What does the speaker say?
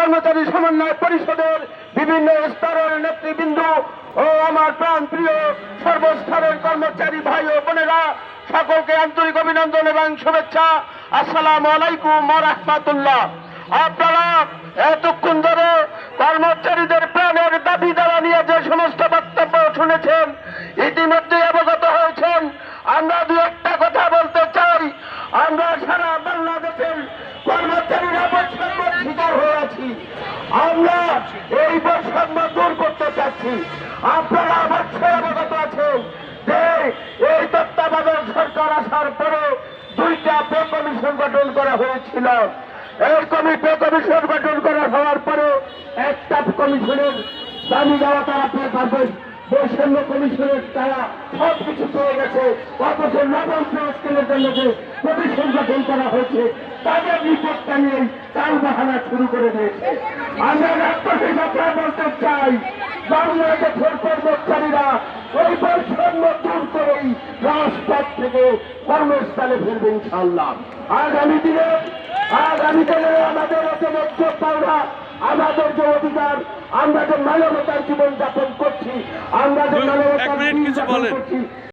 কর্মচারী সমন্বয় পরিষদের বিভিন্ন স্তরের নেতৃবৃন্দ ও আমার প্রাণ প্রিয় সর্বস্তরের কর্মচারী ভাই ও বোনেরা, সকলকে আন্তরিক অভিনন্দন এবং শুভেচ্ছা। আসসালামু আলাইকুম রহমাতুল্লাহ। আপনারা এতক্ষণ ধরে কর্মচারীদের প্রাণের দাবি দেওয়া নিয়ে যে সমস্ত বক্তব্য শুনেছেন, ইতিমধ্যে আমরা এই বৈষম্য দূর করতে চাচ্ছি। আপনারা অবশ্যই অবগত আছেন। যে এই তত্ত্বাবধায়ক সরকার আসার পরে দুইটা পে কমিশন গঠন করা হয়েছিল। এই কমিটি কমিশন গঠন করা হওয়ার পরে একটা কমিশনের দাবি দেওয়া তারা পেয়ে বৈষম্য কমিশনের তারা সব কিছু পেয়ে গেছে। অথচ নবম সংস্কারের জন্য যে কমিশন গঠন করা হয়েছে তাদের রিপোর্টটা নিয়েই তাল বাহানা শুরু করে দিয়েছে আমরা রাষ্ট্রপতি কথা বলতে চাই বাংলাদেশের কর্মচারীরা ওই বৈষম্য দূর করেই রাজপথ থেকে কর্মস্থলে ফিরবে ইনশাল্লাহ আগামী দিনে আগামী দিনে আমাদের ন্যায্য পাওনা আমাদের যে অধিকার আমরা যে মানবতার জীবন যাপন করছি আমরা যে মানবতার মিনিট জীবন যাপন বলেন। করছি